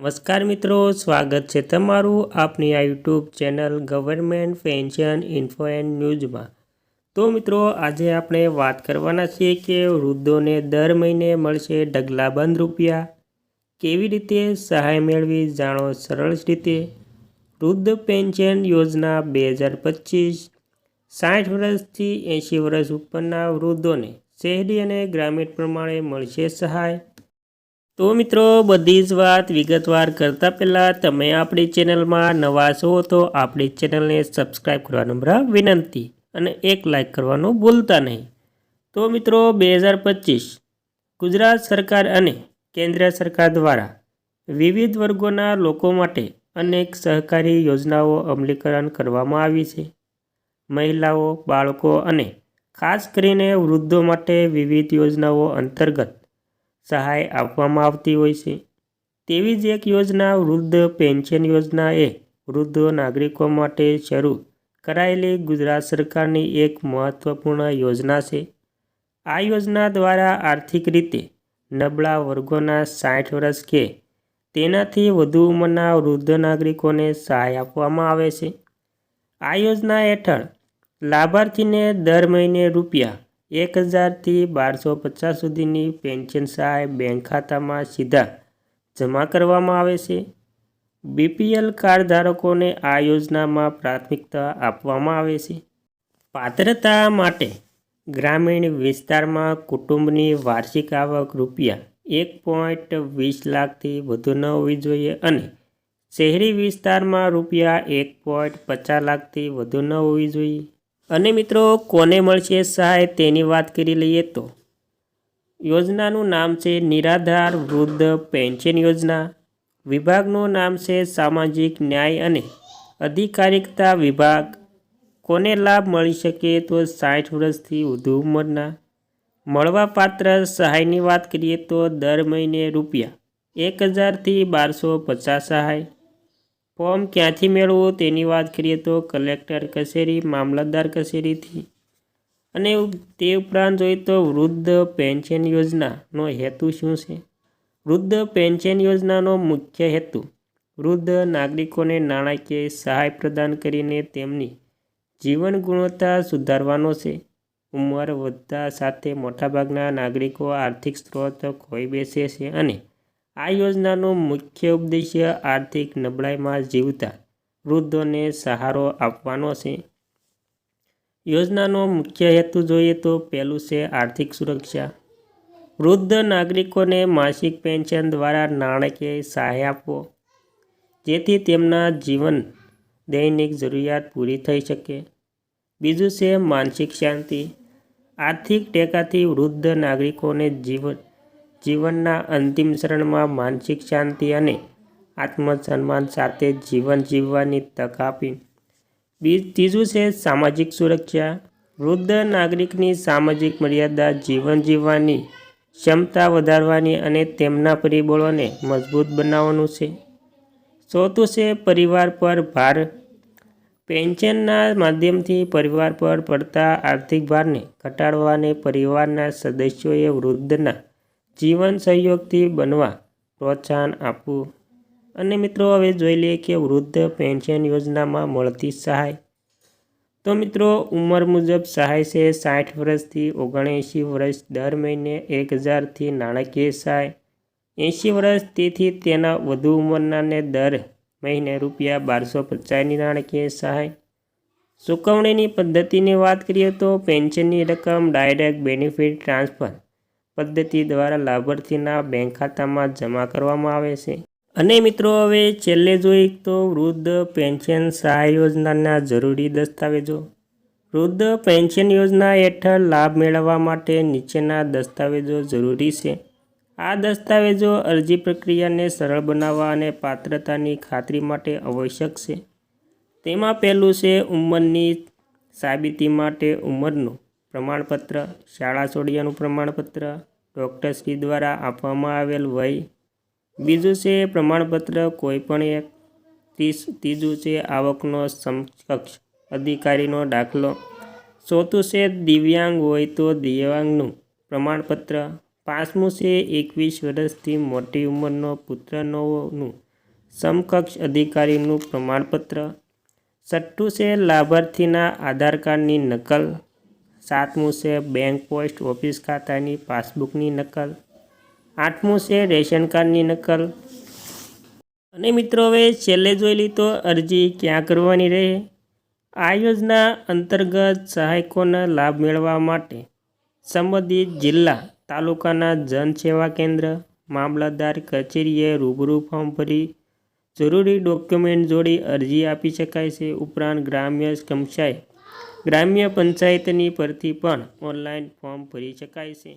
નમસ્કાર મિત્રો, સ્વાગત છે તમારું આપની આ YouTube channel government pension info and ન્યૂઝમાં. તો મિત્રો, આજે આપણે વાત કરવાના છીએ કે વૃદ્ધોને દર મહિને મળશે ઢગલાબંધ રૂપિયા. કેવી રીતે સહાય મેળવી જાણો સરળ રીતે. વૃદ્ધ પેન્શન યોજના બે હજાર પચીસ. સાઠ વર્ષથી એંશી વર્ષ ઉપરના વૃદ્ધોને શહેરી અને ગ્રામીણ પ્રમાણે મળશે સહાય. તો મિત્રો, બધી જ વાત વિગતવાર કરતાં પહેલાં તમે આપણી ચેનલમાં નવા છો તો આપણી ચેનલને સબસ્ક્રાઈબ કરવાનું નમ્ર વિનંતી અને એક લાઇક કરવાનું ભૂલતા નહીં. તો મિત્રો, બે હજાર પચીસ ગુજરાત સરકાર અને કેન્દ્ર સરકાર દ્વારા વિવિધ વર્ગોના લોકો માટે અનેક સહકારી યોજનાઓ અમલીકરણ કરવામાં આવી છે. મહિલાઓ, બાળકો અને ખાસ કરીને વૃદ્ધો માટે વિવિધ યોજનાઓ અંતર્ગત સહાય આપવામાં આવતી હોય છે. તેવી જ એક યોજના વૃદ્ધ પેન્શન યોજના એ વૃદ્ધ નાગરિકો માટે શરૂ કરાયેલી ગુજરાત સરકારની એક મહત્ત્વપૂર્ણ યોજના છે. આ યોજના દ્વારા આર્થિક રીતે નબળા વર્ગોના સાઠ વર્ષ કે તેનાથી વધુ ઉંમરના વૃદ્ધ નાગરિકોને સહાય આપવામાં આવે છે. આ યોજના હેઠળ લાભાર્થીને દર મહિને રૂપિયા એક હજારથી બારસો પચાસ સુધીની પેન્શન સહાય બેંક ખાતામાં સીધા જમા કરવામાં આવે છે. બીપીએલ કાર્ડ ધારકોને આ યોજનામાં પ્રાથમિકતા આપવામાં આવે છે. પાત્રતા માટે ગ્રામીણ વિસ્તારમાં કુટુંબની વાર્ષિક આવક રૂપિયા એક પોઈન્ટ વીસ લાખથી વધુ ન હોવી જોઈએ અને શહેરી વિસ્તારમાં રૂપિયા એક પોઈન્ટ પચાસ લાખથી વધુ ન હોવી જોઈએ. અને મિત્રો, કોને મળશે સહાય તેની વાત કરી લઈએ તો. યોજનાનું નામ છે નિરાધાર વૃદ્ધ પેન્શન યોજના. વિભાગનું નામ છે સામાજિક ન્યાય અને અધિકારિકતા વિભાગ. કોને લાભ મળી શકે તો સાઠ વર્ષથી વધુ ઉંમરના. મળવાપાત્ર સહાયની વાત કરીએ તો દર મહિને રૂપિયા એક હજારથી બારસો પચાસ સહાય. ફોર્મ ક્યાંથી મેળવવું તેની વાત કરીએ તો કલેક્ટર કચેરી, મામલતદાર કચેરીથી. અને તે ઉપરાંત જોઈએ તો વૃદ્ધ પેન્શન યોજનાનો હેતુ શું છે? વૃદ્ધ પેન્શન યોજનાનો મુખ્ય હેતુ, વૃદ્ધ નાગરિકોને નાણાકીય સહાય પ્રદાન કરીને તેમની જીવન ગુણવત્તા સુધારવાનો છે. ઉંમર વધતા સાથે મોટાભાગના નાગરિકો આર્થિક સ્ત્રોત ખોઈ બેસે છે અને આ યોજનાનો મુખ્ય ઉદ્દેશ્ય આર્થિક નબળાઈમાં જીવતા વૃદ્ધોને સહારો આપવાનો છે. યોજનાનો મુખ્ય હેતુ જોઈએ તો પહેલું છે આર્થિક સુરક્ષા. વૃદ્ધ નાગરિકોને માસિક પેન્શન દ્વારા નાણાકીય સહાય આપવો. જેથી તેમના જીવન દૈનિક જરૂરિયાત પૂરી થઈ શકે. બીજું છે માનસિક શાંતિ. આર્થિક ટેકાથી વૃદ્ધ નાગરિકોને જીવન જીવનના અંતિમ ચરણમાં માનસિક શાંતિ અને આત્મસન્માન સાથે જીવન જીવવાની તક આપી. બીજ ત્રીજું છે સામાજિક સુરક્ષા. વૃદ્ધ નાગરિકની સામાજિક મર્યાદા જીવન જીવવાની ક્ષમતા વધારવાની અને તેમના પરિબળોને મજબૂત બનાવવાનું છે. ચોથું છે પરિવાર પર ભાર. પેન્શનના માધ્યમથી પરિવાર પર પડતા આર્થિક ભારને ઘટાડવા અને પરિવારના સદસ્યોએ વૃદ્ધના જીવન સહયોગથી બનવા પ્રોત્સાહન આપવું. અને મિત્રો, હવે જોઈ લઈએ કે વૃદ્ધ પેન્શન યોજનામાં મળતી સહાય. તો મિત્રો, ઉંમર મુજબ સહાય છે સાઠ વર્ષથી ઓગણએંશી વર્ષ દર મહિને એક હજારથી નાણાકીય સહાય. એંશી વર્ષ તેથી તેના વધુ ઉંમરનાને દર મહિને રૂપિયા બારસો પચાસની નાણાકીય સહાય. ચૂકવણીની પદ્ધતિની વાત કરીએ તો પેન્શનની રકમ ડાયરેક્ટ બેનિફિટ ટ્રાન્સફર પદ્ધતિ દ્વારા લાભાર્થીના બેંક ખાતામાં જમા કરવામાં આવે છે. અને મિત્રો, હવે છેલ્લે જોઈ તો વૃદ્ધ પેન્શન સહાય યોજનાના જરૂરી દસ્તાવેજો. વૃદ્ધ પેન્શન યોજના હેઠળ લાભ મેળવવા માટે નીચેના દસ્તાવેજો જરૂરી છે. આ દસ્તાવેજો અરજી પ્રક્રિયાને સરળ બનાવવા અને પાત્રતાની ખાતરી માટે આવશ્યક છે. તેમાં પહેલું છે ઉંમરની સાબિતી માટે ઉંમરનું. પ્રમાણપત્ર, શાળા છોડ્યાનું પ્રમાણપત્ર ડૉક્ટરશ્રી દ્વારા આપવામાં આવેલ વય. બીજું છે પ્રમાણપત્ર કોઈપણ એક. ત્રીસ, ત્રીજું છે આવકનો સમકક્ષ અધિકારીનો દાખલો. ચોથું છે દિવ્યાંગ હોય તો દિવ્યાંગનું પ્રમાણપત્ર. પાંચમું છે એકવીસ વર્ષથી મોટી ઉંમરનો પુત્રનોનું સમકક્ષ અધિકારીનું પ્રમાણપત્ર. છઠ્ઠું છે લાભાર્થીના આધાર કાર્ડની નકલ. સાતમું છે બેંક પોસ્ટ ઓફિસ ખાતાની પાસબુકની નકલ. આઠમું છે રેશન કાર્ડની નકલ. અને મિત્રો હવે છેલ્લે જોઈ લીધો અરજી ક્યાં કરવાની રહે? આ યોજના અંતર્ગત સહાયકોના લાભ મેળવવા માટે સંબંધિત જિલ્લા, તાલુકાના જન સેવા કેન્દ્ર, મામલતદાર કચેરીએ રૂબરૂ ફોર્મ ભરી જરૂરી ડોક્યુમેન્ટ જોડી અરજી આપી શકાય છે. ઉપરાંત ગ્રામ્ય કક્ષાએ ગ્રામ્ય પંચાયતની પરથી પણ ઓનલાઈન ફોર્મ ભરી શકાય છે.